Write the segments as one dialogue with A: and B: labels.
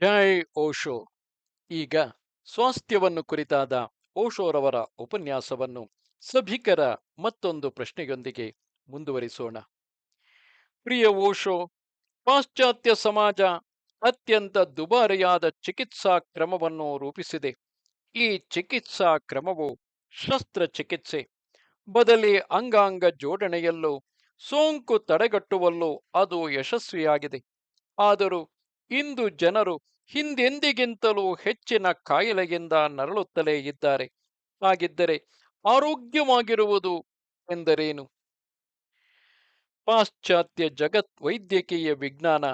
A: ಜೈ ಓಶೋ. ಈಗ ಸ್ವಾಸ್ಥ್ಯವನ್ನು ಕುರಿತಾದ ಓಶೋರವರ ಉಪನ್ಯಾಸವನ್ನು ಸಭಿಕರ ಮತ್ತೊಂದು ಪ್ರಶ್ನೆಯೊಂದಿಗೆ ಮುಂದುವರಿಸೋಣ. ಪ್ರಿಯ ಓಶೋ, ಪಾಶ್ಚಾತ್ಯ ಸಮಾಜ ಅತ್ಯಂತ ದುಬಾರಿಯಾದ ಚಿಕಿತ್ಸಾ ಕ್ರಮವನ್ನು ರೂಪಿಸಿದೆ. ಈ ಚಿಕಿತ್ಸಾ ಕ್ರಮವು ಶಸ್ತ್ರಚಿಕಿತ್ಸೆ. ಬದಲಿ ಅಂಗಾಂಗ ಜೋಡಣೆಯಲ್ಲೂ ಸೋಂಕು ತಡೆಗಟ್ಟುವಲ್ಲೂ ಅದು ಯಶಸ್ವಿಯಾಗಿದೆ. ಆದರೂ ಇಂದು ಜನರು ಹಿಂದೆಂದಿಗಿಂತಲೂ ಹೆಚ್ಚಿನ ಕಾಯಿಲೆಯಿಂದ ನರಳುತ್ತಲೇ ಇದ್ದಾರೆ. ಹಾಗಿದ್ದರೆ ಆರೋಗ್ಯವಾಗಿರುವುದು ಎಂದರೇನು? ಪಾಶ್ಚಾತ್ಯ ಜಗತ್ ವೈದ್ಯಕೀಯ ವಿಜ್ಞಾನ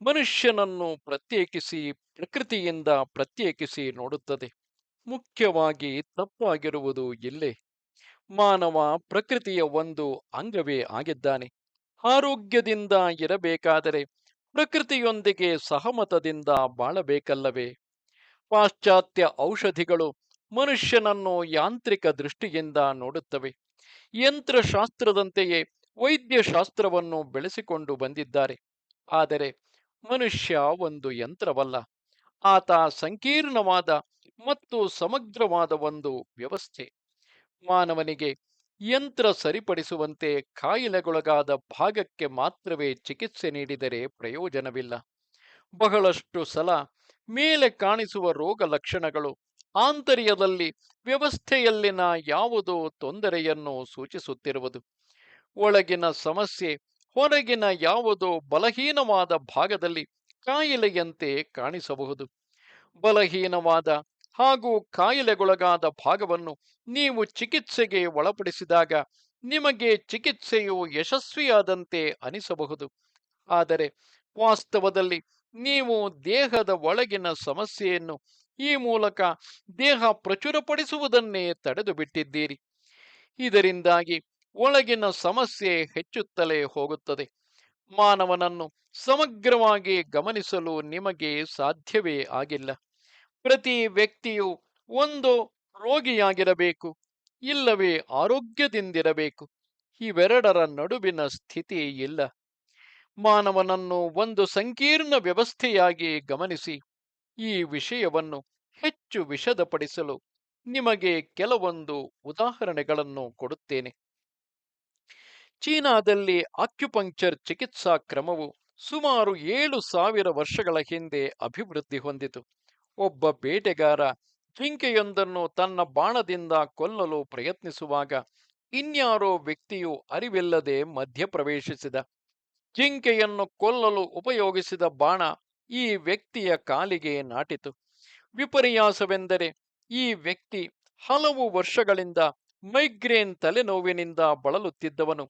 A: ಮನುಷ್ಯನನ್ನು ಪ್ರತ್ಯೇಕಿಸಿ, ಪ್ರಕೃತಿಯಿಂದ ಪ್ರತ್ಯೇಕಿಸಿ ನೋಡುತ್ತದೆ. ಮುಖ್ಯವಾಗಿ ತಪ್ಪಾಗಿರುವುದು ಇಲ್ಲೇ. ಮಾನವ ಪ್ರಕೃತಿಯ ಒಂದು ಅಂಗವೇ ಆಗಿದ್ದಾನೆ. ಆರೋಗ್ಯದಿಂದ ಇರಬೇಕಾದರೆ ಪ್ರಕೃತಿಯೊಂದಿಗೆ ಸಹಮತದಿಂದ ಬಾಳಬೇಕಲ್ಲವೇ? ಪಾಶ್ಚಾತ್ಯ ಔಷಧಿಗಳು ಮನುಷ್ಯನನ್ನು ಯಾಂತ್ರಿಕ ದೃಷ್ಟಿಯಿಂದ ನೋಡುತ್ತವೆ. ಯಂತ್ರಶಾಸ್ತ್ರದಂತೆಯೇ ವೈದ್ಯಶಾಸ್ತ್ರವನ್ನು ಬೆಳೆಸಿಕೊಂಡು ಬಂದಿದ್ದಾರೆ. ಆದರೆ ಮನುಷ್ಯ ಒಂದು ಯಂತ್ರವಲ್ಲ. ಆತ ಸಂಕೀರ್ಣವಾದ ಮತ್ತು ಸಮಗ್ರವಾದ ಒಂದು ವ್ಯವಸ್ಥೆ. ಮಾನವನಿಗೆ ಯಂತ್ರ ಸರಿಪಡಿಸುವಂತೆ ಕಾಯಿಲೆಗೊಳಗಾದ ಭಾಗಕ್ಕೆ ಮಾತ್ರವೇ ಚಿಕಿತ್ಸೆ ನೀಡಿದರೆ ಪ್ರಯೋಜನವಿಲ್ಲ. ಬಹಳಷ್ಟು ಸಲ ಮೇಲೆ ಕಾಣಿಸುವ ರೋಗ ಲಕ್ಷಣಗಳು ಆಂತರ್ಯದಲ್ಲಿ ವ್ಯವಸ್ಥೆಯಲ್ಲಿನ ಯಾವುದೋ ತೊಂದರೆಯನ್ನು ಸೂಚಿಸುತ್ತಿರುವುದು. ಒಳಗಿನ ಸಮಸ್ಯೆ ಹೊರಗಿನ ಯಾವುದೋ ಬಲಹೀನವಾದ ಭಾಗದಲ್ಲಿ ಕಾಯಿಲೆಯಂತೆ ಕಾಣಿಸಬಹುದು. ಬಲಹೀನವಾದ ಹಾಗೂ ಕಾಯಿಲೆಗೊಳಗಾದ ಭಾಗವನ್ನು ನೀವು ಚಿಕಿತ್ಸೆಗೆ ಒಳಪಡಿಸಿದಾಗ ನಿಮಗೆ ಚಿಕಿತ್ಸೆಯು ಯಶಸ್ವಿಯಾದಂತೆ ಅನಿಸಬಹುದು. ಆದರೆ ವಾಸ್ತವದಲ್ಲಿ ನೀವು ದೇಹದ ಒಳಗಿನ ಸಮಸ್ಯೆಯನ್ನು ಈ ಮೂಲಕ ದೇಹ ಪ್ರಚುರಪಡಿಸುವುದನ್ನೇ ತಡೆದು ಬಿಟ್ಟಿದ್ದೀರಿ ಇದರಿಂದಾಗಿ ಒಳಗಿನ ಸಮಸ್ಯೆ ಹೆಚ್ಚುತ್ತಲೇ ಹೋಗುತ್ತದೆ. ಮಾನವನನ್ನು ಸಮಗ್ರವಾಗಿ ಗಮನಿಸಲು ನಿಮಗೆ ಸಾಧ್ಯವೇ ಆಗಿಲ್ಲ. ಪ್ರತಿ ವ್ಯಕ್ತಿಯು ಒಂದು ರೋಗಿಯಾಗಿರಬೇಕು, ಇಲ್ಲವೇ ಆರೋಗ್ಯದಿಂದಿರಬೇಕು. ಇವೆರಡರ ನಡುವಿನ ಸ್ಥಿತಿ ಇಲ್ಲ. ಮಾನವನನ್ನು ಒಂದು ಸಂಕೀರ್ಣ ವ್ಯವಸ್ಥೆಯಾಗಿ ಗಮನಿಸಿ, ಈ ವಿಷಯವನ್ನು ಹೆಚ್ಚು ವಿಷದಪಡಿಸಲು ನಿಮಗೆ ಕೆಲವೊಂದು ಉದಾಹರಣೆಗಳನ್ನು ಕೊಡುತ್ತೇನೆ. ಚೀನಾದಲ್ಲಿ ಆಕ್ಯುಪಂಕ್ಚರ್ ಚಿಕಿತ್ಸಾ ಕ್ರಮವು ಸುಮಾರು ಏಳು ಸಾವಿರ ವರ್ಷಗಳ ಹಿಂದೆ ಅಭಿವೃದ್ಧಿ ಹೊಂದಿತು. ಒಬ್ಬ ಬೇಟೆಗಾರ ಜಿಂಕೆಯೊಂದನ್ನು ತನ್ನ ಬಾಣದಿಂದ ಕೊಲ್ಲಲು ಪ್ರಯತ್ನಿಸುವಾಗ ಇನ್ಯಾರೋ ವ್ಯಕ್ತಿಯು ಅರಿವಿಲ್ಲದೆ ಮಧ್ಯಪ್ರವೇಶಿಸಿದ. ಜಿಂಕೆಯನ್ನು ಕೊಲ್ಲಲು ಉಪಯೋಗಿಸಿದ ಬಾಣ ಈ ವ್ಯಕ್ತಿಯ ಕಾಲಿಗೆ ನಾಟಿತು. ವಿಪರ್ಯಾಸವೆಂದರೆ ಈ ವ್ಯಕ್ತಿ ಹಲವು ವರ್ಷಗಳಿಂದ ಮೈಗ್ರೇನ್ ತಲೆನೋವಿನಿಂದ ಬಳಲುತ್ತಿದ್ದವನು.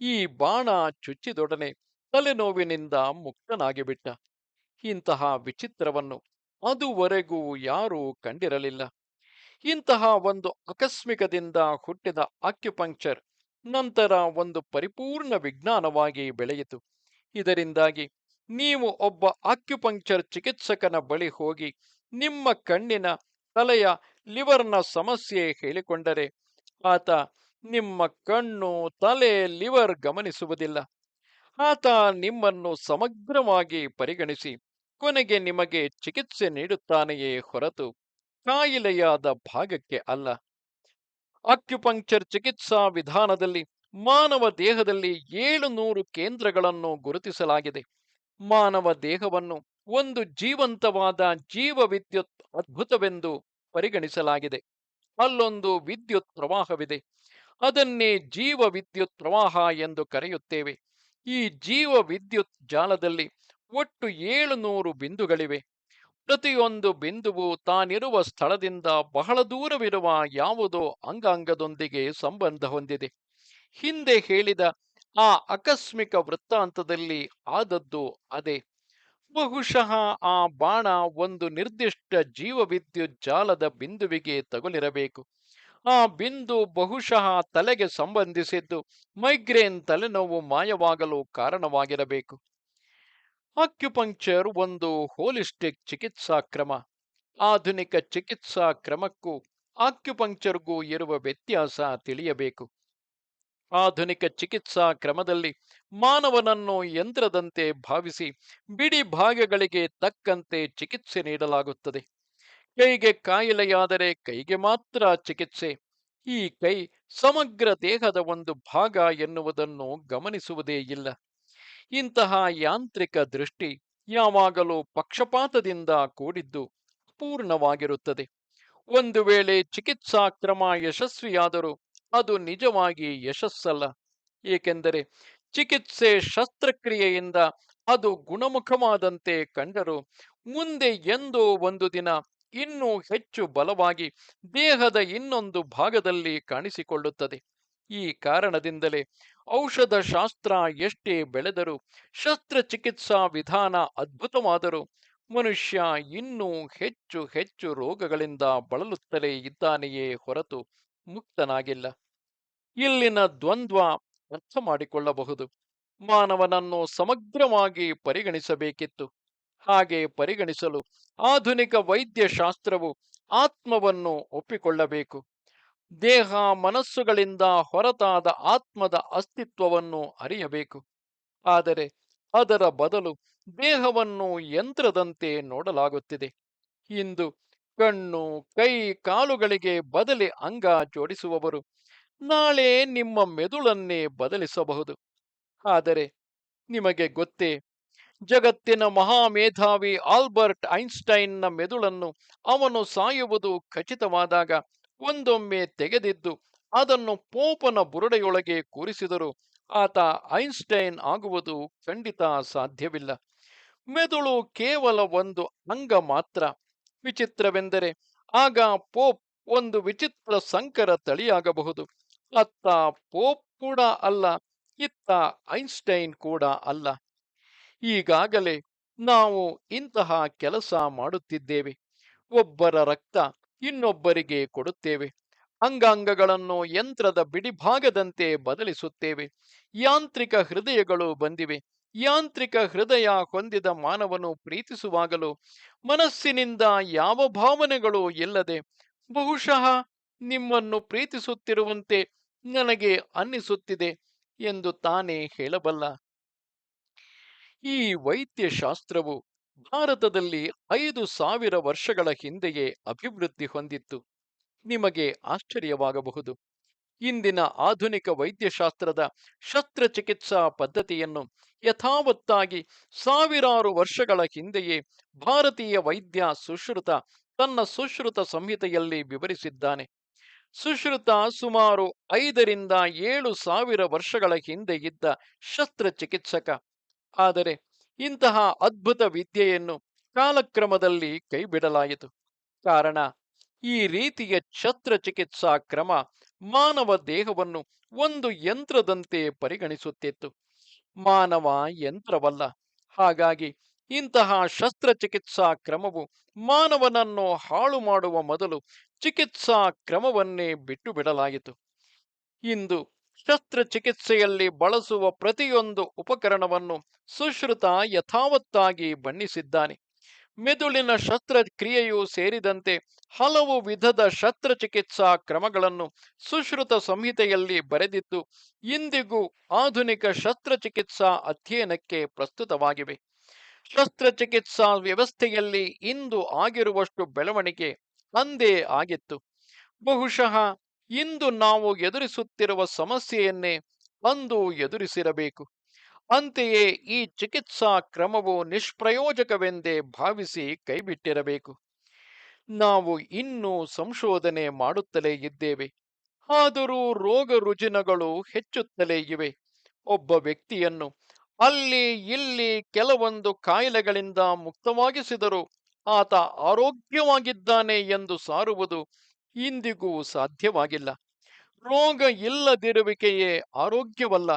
A: ಈ ಬಾಣ ಚುಚ್ಚಿದೊಡನೆ ತಲೆನೋವಿನಿಂದ ಮುಕ್ತನಾಗಿಬಿಟ್ಟ. ಇಂತಹ ವಿಚಿತ್ರವನ್ನು ಅದುವರೆಗೂ ಯಾರೂ ಕಂಡಿರಲಿಲ್ಲ. ಇಂತಹ ಒಂದು ಆಕಸ್ಮಿಕದಿಂದ ಹುಟ್ಟಿದ ಆಕ್ಯುಪಂಕ್ಚರ್ ನಂತರ ಒಂದು ಪರಿಪೂರ್ಣ ವಿಜ್ಞಾನವಾಗಿ ಬೆಳೆಯಿತು. ಇದರಿಂದಾಗಿ ನೀವು ಒಬ್ಬ ಆಕ್ಯುಪಂಕ್ಚರ್ ಚಿಕಿತ್ಸಕನ ಬಳಿ ಹೋಗಿ ನಿಮ್ಮ ಕಣ್ಣಿನ ತಲೆಯ ಲಿವರ್ನ ಸಮಸ್ಯೆ ಹೇಳಿಕೊಂಡರೆ ಆತ ನಿಮ್ಮ ಕಣ್ಣು, ತಲೆ, ಲಿವರ್ ಗಮನಿಸುವುದಿಲ್ಲ. ಆತ ನಿಮ್ಮನ್ನು ಸಮಗ್ರವಾಗಿ ಪರಿಗಣಿಸಿ ಕೊನೆಗೆ ನಿಮಗೆ ಚಿಕಿತ್ಸೆ ನೀಡುತ್ತಾನೆಯೇ ಹೊರತು ಕಾಯಿಲೆಯಾದ ಭಾಗಕ್ಕೆ ಅಲ್ಲ. ಆಕ್ಯುಪಂಕ್ಚರ್ ಚಿಕಿತ್ಸಾ ವಿಧಾನದಲ್ಲಿ ಮಾನವ ದೇಹದಲ್ಲಿ ಏಳು ನೂರು ಕೇಂದ್ರಗಳನ್ನು ಗುರುತಿಸಲಾಗಿದೆ. ಮಾನವ ದೇಹವನ್ನು ಒಂದು ಜೀವಂತವಾದ ಜೀವ ವಿದ್ಯುತ್ ಅದ್ಭುತವೆಂದು ಪರಿಗಣಿಸಲಾಗಿದೆ. ಅಲ್ಲೊಂದು ವಿದ್ಯುತ್ ಪ್ರವಾಹವಿದೆ. ಅದನ್ನೇ ಜೀವ ವಿದ್ಯುತ್ ಪ್ರವಾಹ ಎಂದು ಕರೆಯುತ್ತೇವೆ. ಈ ಜೀವ ವಿದ್ಯುತ್ ಜಾಲದಲ್ಲಿ ಒಟ್ಟು ಏಳು ನೂರು ಬಿಂದುಗಳಿವೆ. ಪ್ರತಿಯೊಂದು ಬಿಂದುವು ತಾನಿರುವ ಸ್ಥಳದಿಂದ ಬಹಳ ದೂರವಿರುವ ಯಾವುದೋ ಅಂಗಾಂಗದೊಂದಿಗೆ ಸಂಬಂಧ ಹೊಂದಿದೆ. ಹಿಂದೆ ಹೇಳಿದ ಆ ಆಕಸ್ಮಿಕ ವೃತ್ತಾಂತದಲ್ಲಿ ಆದದ್ದು ಅದೇ. ಬಹುಶಃ ಆ ಬಾಣ ಒಂದು ನಿರ್ದಿಷ್ಟ ಜೀವವಿದ್ಯುತ್ ಜಾಲದ ಬಿಂದುವಿಗೆ ತಗುಲಿರಬೇಕು. ಆ ಬಿಂದು ಬಹುಶಃ ತಲೆಗೆ ಸಂಬಂಧಿಸಿದ್ದು ಮೈಗ್ರೇನ್ ತಲೆನೋವು ಮಾಯವಾಗಲು ಕಾರಣವಾಗಿರಬೇಕು. ಆಕ್ಯುಪಂಕ್ಚರ್ ಒಂದು ಹೋಲಿಸ್ಟಿಕ್ ಚಿಕಿತ್ಸಾ ಕ್ರಮ ಆಧುನಿಕ ಚಿಕಿತ್ಸಾ ಕ್ರಮಕ್ಕೂ ಆಕ್ಯುಪಂಕ್ಚರ್ಗೂ ಇರುವ ವ್ಯತ್ಯಾಸ ತಿಳಿಯಬೇಕು. ಆಧುನಿಕ ಚಿಕಿತ್ಸಾ ಕ್ರಮದಲ್ಲಿ ಮಾನವನನ್ನು ಯಂತ್ರದಂತೆ ಭಾವಿಸಿ ಬಿಡಿ ಭಾಗಗಳಿಗೆ ತಕ್ಕಂತೆ ಚಿಕಿತ್ಸೆ ನೀಡಲಾಗುತ್ತದೆ. ಕೈಗೆ ಕಾಯಿಲೆಯಾದರೆ ಕೈಗೆ ಮಾತ್ರ ಚಿಕಿತ್ಸೆ. ಈ ಕೈ ಸಮಗ್ರ ದೇಹದ ಒಂದು ಭಾಗ ಎನ್ನುವುದನ್ನು ಗಮನಿಸುವುದೇ ಇಲ್ಲ. ಇಂತಹ ಯಾಂತ್ರಿಕ ದೃಷ್ಟಿ ಯಾವಾಗಲೂ ಪಕ್ಷಪಾತದಿಂದ ಕೂಡಿದ್ದು ಪೂರ್ಣವಾಗಿರುತ್ತದೆ. ಒಂದು ವೇಳೆ ಚಿಕಿತ್ಸಾ ಕ್ರಮ ಯಶಸ್ವಿಯಾದರೂ ಅದು ನಿಜವಾಗಿ ಯಶಸ್ಸಲ್ಲ. ಏಕೆಂದರೆ ಚಿಕಿತ್ಸೆ ಶಸ್ತ್ರಕ್ರಿಯೆಯಿಂದ ಅದು ಗುಣಮುಖವಾದಂತೆ ಕಂಡರೂ ಮುಂದೆ ಎಂದೋ ಒಂದು ದಿನ ಇನ್ನೂ ಹೆಚ್ಚು ಬಲವಾಗಿ ದೇಹದ ಇನ್ನೊಂದು ಭಾಗದಲ್ಲಿ ಕಾಣಿಸಿಕೊಳ್ಳುತ್ತದೆ. ಈ ಕಾರಣದಿಂದಲೇ ಔಷಧ ಶಾಸ್ತ್ರ ಎಷ್ಟೇ ಬೆಳೆದರೂ ಶಸ್ತ್ರಚಿಕಿತ್ಸಾ ವಿಧಾನ ಅದ್ಭುತವಾದರೂ ಮನುಷ್ಯ ಇನ್ನೂ ಹೆಚ್ಚು ಹೆಚ್ಚು ರೋಗಗಳಿಂದ ಬಳಲುತ್ತಲೇ ಇದ್ದಾನೆಯೇ ಹೊರತು ಮುಕ್ತನಾಗಿಲ್ಲ. ಇಲ್ಲಿನ ದ್ವಂದ್ವ ಅರ್ಥ ಮಾಡಿಕೊಳ್ಳಬಹುದು. ಮಾನವನನ್ನು ಸಮಗ್ರವಾಗಿ ಪರಿಗಣಿಸಬೇಕಿತ್ತು. ಹಾಗೆ ಪರಿಗಣಿಸಲು ಆಧುನಿಕ ವೈದ್ಯಶಾಸ್ತ್ರವು ಆತ್ಮವನ್ನು ಒಪ್ಪಿಕೊಳ್ಳಬೇಕು. ದೇಹ ಮನಸ್ಸುಗಳಿಂದ ಹೊರತಾದ ಆತ್ಮದ ಅಸ್ತಿತ್ವವನ್ನು ಅರಿಯಬೇಕು. ಆದರೆ ಅದರ ಬದಲು ದೇಹವನ್ನು ಯಂತ್ರದಂತೆ ನೋಡಲಾಗುತ್ತಿದೆ. ಇಂದು ಕಣ್ಣು, ಕೈ, ಕಾಲುಗಳಿಗೆ ಬದಲಿ ಅಂಗ ಜೋಡಿಸುವವರು ನಾಳೆ ನಿಮ್ಮ ಮೆದುಳನ್ನೇ ಬದಲಿಸಬಹುದು. ಆದರೆ ನಿಮಗೆ ಗೊತ್ತೇ, ಜಗತ್ತಿನ ಮಹಾಮೇಧಾವಿ ಆಲ್ಬರ್ಟ್ ಐನ್ಸ್ಟೈನ್ನ ಮೆದುಳನ್ನು ಅವನು ಸಾಯುವುದು ಖಚಿತವಾದಾಗ ಒಂದೊಮ್ಮೆ ತೆಗೆದಿದ್ದು ಅದನ್ನು ಪೋಪನ ಬುರುಡೆಯೊಳಗೆ ಕೂರಿಸಿದರು ಆತ ಐನ್ಸ್ಟೈನ್ ಆಗುವುದು ಖಂಡಿತ ಸಾಧ್ಯವಿಲ್ಲ. ಮೆದುಳು ಕೇವಲ ಒಂದು ಅಂಗ ಮಾತ್ರ. ವಿಚಿತ್ರವೆಂದರೆ ಆಗ ಪೋಪ್ ಒಂದು ವಿಚಿತ್ರ ಸಂಕರ ತಳಿಯಾಗಬಹುದು. ಅತ್ತ ಪೋಪ್ ಕೂಡ ಅಲ್ಲ, ಇತ್ತ ಐನ್ಸ್ಟೈನ್ ಕೂಡ ಅಲ್ಲ. ಈಗಾಗಲೇ ನಾವು ಇಂತಹ ಕೆಲಸ ಮಾಡುತ್ತಿದ್ದೇವೆ. ಒಬ್ಬರ ರಕ್ತ ಇನ್ನೊಬ್ಬರಿಗೆ ಕೊಡುತ್ತೇವೆ. ಅಂಗಾಂಗಗಳನ್ನು ಯಂತ್ರದ ಬಿಡಿಭಾಗದಂತೆ ಬದಲಿಸುತ್ತೇವೆ. ಯಾಂತ್ರಿಕ ಹೃದಯಗಳು ಬಂದಿವೆ. ಯಾಂತ್ರಿಕ ಹೃದಯ ಹೊಂದಿದ ಮಾನವನು ಪ್ರೀತಿಸುವಾಗಲೂ ಮನಸ್ಸಿನಿಂದ ಯಾವ ಭಾವನೆಗಳು ಇಲ್ಲದೆ ಬಹುಶಃ ನಿಮ್ಮನ್ನು ಪ್ರೀತಿಸುತ್ತಿರುವಂತೆ ನನಗೆ ಅನ್ನಿಸುತ್ತಿದೆ ಎಂದು ತಾನೇ ಹೇಳಬಲ್ಲ. ಈ ವೈದ್ಯಶಾಸ್ತ್ರವು ಭಾರತದಲ್ಲಿ ಐದು ಸಾವಿರ ವರ್ಷಗಳ ಹಿಂದೆಯೇ ಅಭಿವೃದ್ಧಿ ಹೊಂದಿತ್ತು. ನಿಮಗೆ ಆಶ್ಚರ್ಯವಾಗಬಹುದು. ಇಂದಿನ ಆಧುನಿಕ ವೈದ್ಯಶಾಸ್ತ್ರದ ಶಸ್ತ್ರಚಿಕಿತ್ಸಾ ಪದ್ಧತಿಯನ್ನು ಯಥಾವತ್ತಾಗಿ ಸಾವಿರಾರು ವರ್ಷಗಳ ಹಿಂದೆಯೇ ಭಾರತೀಯ ವೈದ್ಯ ಸುಶ್ರುತ ತನ್ನ ಸುಶ್ರುತ ಸಂಹಿತೆಯಲ್ಲಿ ವಿವರಿಸಿದ್ದಾನೆ. ಸುಶ್ರುತ ಸುಮಾರು ಐದರಿಂದ ಏಳು ಸಾವಿರ ವರ್ಷಗಳ ಹಿಂದೆ ಇದ್ದ ಶಸ್ತ್ರಚಿಕಿತ್ಸಕ. ಆದರೆ ಇಂತಹ ಅದ್ಭುತ ವಿದ್ಯೆಯನ್ನು ಕಾಲಕ್ರಮದಲ್ಲಿ ಕೈಬಿಡಲಾಯಿತು. ಕಾರಣ, ಈ ರೀತಿಯ ಶಸ್ತ್ರಚಿಕಿತ್ಸಾ ಕ್ರಮ ಮಾನವ ದೇಹವನ್ನು ಒಂದು ಯಂತ್ರದಂತೆ ಪರಿಗಣಿಸುತ್ತಿತ್ತು. ಮಾನವ ಯಂತ್ರವಲ್ಲ. ಹಾಗಾಗಿ ಇಂತಹ ಶಸ್ತ್ರಚಿಕಿತ್ಸಾ ಕ್ರಮವು ಮಾನವನನ್ನು ಹಾಳು ಮಾಡುವ ಮೊದಲು ಚಿಕಿತ್ಸಾ ಕ್ರಮವನ್ನೇ ಬಿಟ್ಟು ಬಿಡಲಾಯಿತು ಇಂದು ಶಸ್ತ್ರಚಿಕಿತ್ಸೆಯಲ್ಲಿ ಬಳಸುವ ಪ್ರತಿಯೊಂದು ಉಪಕರಣವನ್ನು ಸುಶ್ರುತ ಯಥಾವತ್ತಾಗಿ ಬಣ್ಣಿಸಿದ್ದಾನೆ. ಮೆದುಳಿನ ಶಸ್ತ್ರಕ್ರಿಯೆಯೂ ಸೇರಿದಂತೆ ಹಲವು ವಿಧದ ಶಸ್ತ್ರಚಿಕಿತ್ಸಾ ಕ್ರಮಗಳನ್ನು ಸುಶ್ರುತ ಸಂಹಿತೆಯಲ್ಲಿ ಬರೆದಿದ್ದು, ಇಂದಿಗೂ ಆಧುನಿಕ ಶಸ್ತ್ರಚಿಕಿತ್ಸಾ ಅಧ್ಯಯನಕ್ಕೆ ಪ್ರಸ್ತುತವಾಗಿವೆ. ಶಸ್ತ್ರಚಿಕಿತ್ಸಾ ವ್ಯವಸ್ಥೆಯಲ್ಲಿ ಇಂದು ಆಗಿರುವಷ್ಟು ಬೆಳವಣಿಗೆ ಅಂದೇ ಆಗಿತ್ತು. ಬಹುಶಃ ಇಂದು ನಾವು ಎದುರಿಸುತ್ತಿರುವ ಸಮಸ್ಯೆಯನ್ನೇ ಅಂದು ಎದುರಿಸಿರಬೇಕು. ಅಂತೆಯೇ ಈ ಚಿಕಿತ್ಸಾ ಕ್ರಮವು ನಿಷ್ಪ್ರಯೋಜಕವೆಂದೇ ಭಾವಿಸಿ ಕೈಬಿಟ್ಟಿರಬೇಕು. ನಾವು ಇನ್ನೂ ಸಂಶೋಧನೆ ಮಾಡುತ್ತಲೇ ಇದ್ದೇವೆ. ಆದರೂ ರೋಗ ರುಜಿನಗಳು ಹೆಚ್ಚುತ್ತಲೇ ಇವೆ. ಒಬ್ಬ ವ್ಯಕ್ತಿಯನ್ನು ಅಲ್ಲಿ ಇಲ್ಲಿ ಕೆಲವೊಂದು ಕಾಯಿಲೆಗಳಿಂದ ಮುಕ್ತವಾಗಿಸಿದರೂ ಆತ ಆರೋಗ್ಯವಾಗಿದ್ದಾನೆ ಎಂದು ಸಾರುವುದು ಇಂದಿಗೂ ಸಾಧ್ಯವಾಗಿಲ್ಲ. ರೋಗ ಇಲ್ಲದಿರುವಿಕೆಯೇ ಆರೋಗ್ಯವಲ್ಲ.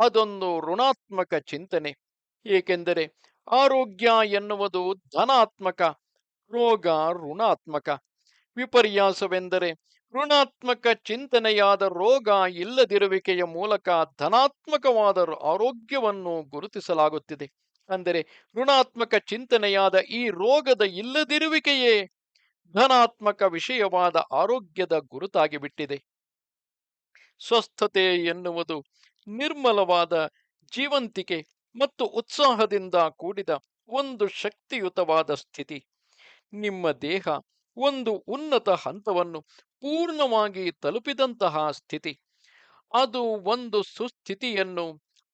A: ಅದೊಂದು ಋಣಾತ್ಮಕ ಚಿಂತನೆ. ಏಕೆಂದರೆ ಆರೋಗ್ಯ ಎನ್ನುವುದು ಧನಾತ್ಮಕ, ರೋಗ ಋಣಾತ್ಮಕ. ವಿಪರ್ಯಾಸವೆಂದರೆ ಋಣಾತ್ಮಕ ಚಿಂತನೆಯಾದ ರೋಗ ಇಲ್ಲದಿರುವಿಕೆಯ ಮೂಲಕ ಧನಾತ್ಮಕವಾದ ಆರೋಗ್ಯವನ್ನು ಗುರುತಿಸಲಾಗುತ್ತಿದೆ. ಅಂದರೆ ಋಣಾತ್ಮಕ ಚಿಂತನೆಯಾದ ಈ ರೋಗದ ಇಲ್ಲದಿರುವಿಕೆಯೇ ಧನಾತ್ಮಕ ವಿಷಯವಾದ ಆರೋಗ್ಯದ ಗುರುತಾಗಿ ಬಿಟ್ಟಿದೆ. ಸ್ವಸ್ಥತೆ ಎನ್ನುವುದು ನಿರ್ಮಲವಾದ ಜೀವಂತಿಕೆ ಮತ್ತು ಉತ್ಸಾಹದಿಂದ ಕೂಡಿದ ಒಂದು ಶಕ್ತಿಯುತವಾದ ಸ್ಥಿತಿ. ನಿಮ್ಮ ದೇಹ ಒಂದು ಉನ್ನತ ಹಂತವನ್ನು ಪೂರ್ಣವಾಗಿ ತಲುಪಿದಂತಹ ಸ್ಥಿತಿ. ಅದು ಒಂದು ಸುಸ್ಥಿತಿಯನ್ನು,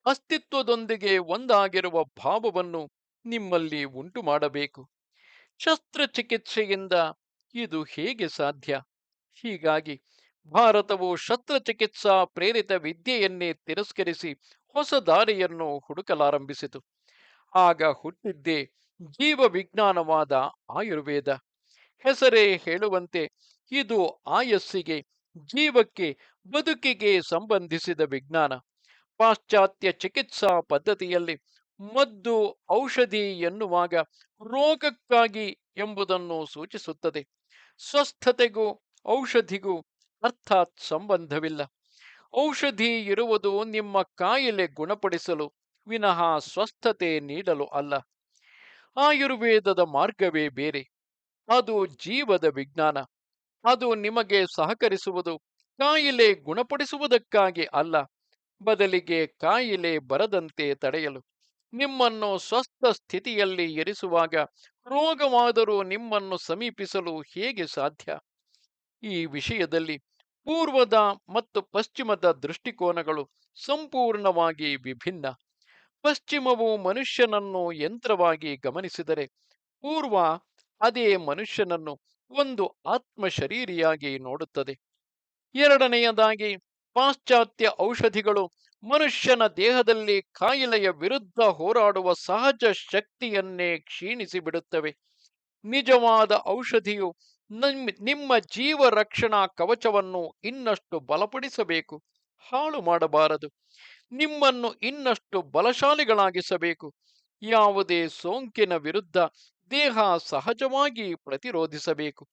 A: ಅಸ್ತಿತ್ವದೊಂದಿಗೆ ಒಂದಾಗಿರುವ ಭಾವವನ್ನು ನಿಮ್ಮಲ್ಲಿ ಉಂಟು ಮಾಡಬೇಕು ಶಸ್ತ್ರಚಿಕಿತ್ಸೆಯಿಂದ ಇದು ಹೇಗೆ ಸಾಧ್ಯ? ಹೀಗಾಗಿ ಭಾರತವು ಶಸ್ತ್ರಚಿಕಿತ್ಸಾ ಪ್ರೇರಿತ ವಿದ್ಯೆಯನ್ನೇ ತಿರಸ್ಕರಿಸಿ ಹೊಸ ದಾರಿಯನ್ನು ಹುಡುಕಲಾರಂಭಿಸಿತು. ಆಗ ಹುಟ್ಟಿದ್ದೇ ಜೀವ ವಿಜ್ಞಾನವಾದ ಆಯುರ್ವೇದ. ಹೆಸರೇ ಹೇಳುವಂತೆ ಇದು ಆಯಸ್ಸಿಗೆ, ಜೀವಕ್ಕೆ, ಬದುಕಿಗೆ ಸಂಬಂಧಿಸಿದ ವಿಜ್ಞಾನ. ಪಾಶ್ಚಾತ್ಯ ಚಿಕಿತ್ಸಾ ಪದ್ಧತಿಯಲ್ಲಿ ಮದ್ದು ಔಷಧಿ ಎನ್ನುವಾಗ ರೋಗಕ್ಕಾಗಿ ಎಂಬುದನ್ನು ಸೂಚಿಸುತ್ತದೆ. ಸ್ವಸ್ಥತೆಗೂ, ಔಷಧಿಗೂ ಅರ್ಥಾತ್ ಸಂಬಂಧವಿಲ್ಲ. ಔಷಧಿ ಇರುವುದು ನಿಮ್ಮ ಕಾಯಿಲೆ ಗುಣಪಡಿಸಲು, ವಿನಃ ಸ್ವಸ್ಥತೆ ನೀಡಲು ಅಲ್ಲ. ಆಯುರ್ವೇದದ ಮಾರ್ಗವೇ ಬೇರೆ. ಅದು ಜೀವದ ವಿಜ್ಞಾನ. ಅದು ನಿಮಗೆ ಸಹಕರಿಸುವುದು, ಕಾಯಿಲೆ ಗುಣಪಡಿಸುವುದಕ್ಕಾಗಿ ಅಲ್ಲ. ಬದಲಿಗೆ ಕಾಯಿಲೆ ಬರದಂತೆ ತಡೆಯಲು. ನಿಮ್ಮನ್ನು ಸ್ವಸ್ಥ ಸ್ಥಿತಿಯಲ್ಲಿ ಇರಿಸುವಾಗ ರೋಗವಾದರೂ ನಿಮ್ಮನ್ನು ಸಮೀಪಿಸಲು ಹೇಗೆ ಸಾಧ್ಯ? ಈ ವಿಷಯದಲ್ಲಿ ಪೂರ್ವದ ಮತ್ತು ಪಶ್ಚಿಮದ ದೃಷ್ಟಿಕೋನಗಳು ಸಂಪೂರ್ಣವಾಗಿ ವಿಭಿನ್ನ. ಪಶ್ಚಿಮವು ಮನುಷ್ಯನನ್ನು ಯಂತ್ರವಾಗಿ ಗಮನಿಸಿದರೆ ಪೂರ್ವ ಅದೇ ಮನುಷ್ಯನನ್ನು ಒಂದು ಆತ್ಮ ಶರೀರಿಯಾಗಿ ನೋಡುತ್ತದೆ. ಎರಡನೆಯದಾಗಿ ಪಾಶ್ಚಾತ್ಯ ಔಷಧಿಗಳು ಮನುಷ್ಯನ ದೇಹದಲ್ಲಿ ಕಾಯಿಲೆಯ ವಿರುದ್ಧ ಹೋರಾಡುವ ಸಹಜ ಶಕ್ತಿಯನ್ನೇ ಕ್ಷೀಣಿಸಿ ಬಿಡುತ್ತವೆ ನಿಜವಾದ ಔಷಧಿಯು ನಿಮ್ಮ ಜೀವ ರಕ್ಷಣಾ ಕವಚವನ್ನು ಇನ್ನಷ್ಟು ಬಲಪಡಿಸಬೇಕು. ಹಾಳು ಮಾಡಬಾರದು. ನಿಮ್ಮನ್ನು ಇನ್ನಷ್ಟು ಬಲಶಾಲಿಗಳಾಗಿಸಬೇಕು. ಯಾವುದೇ ಸೋಂಕಿನ ವಿರುದ್ಧ ದೇಹ ಸಹಜವಾಗಿ ಪ್ರತಿರೋಧಿಸಬೇಕು.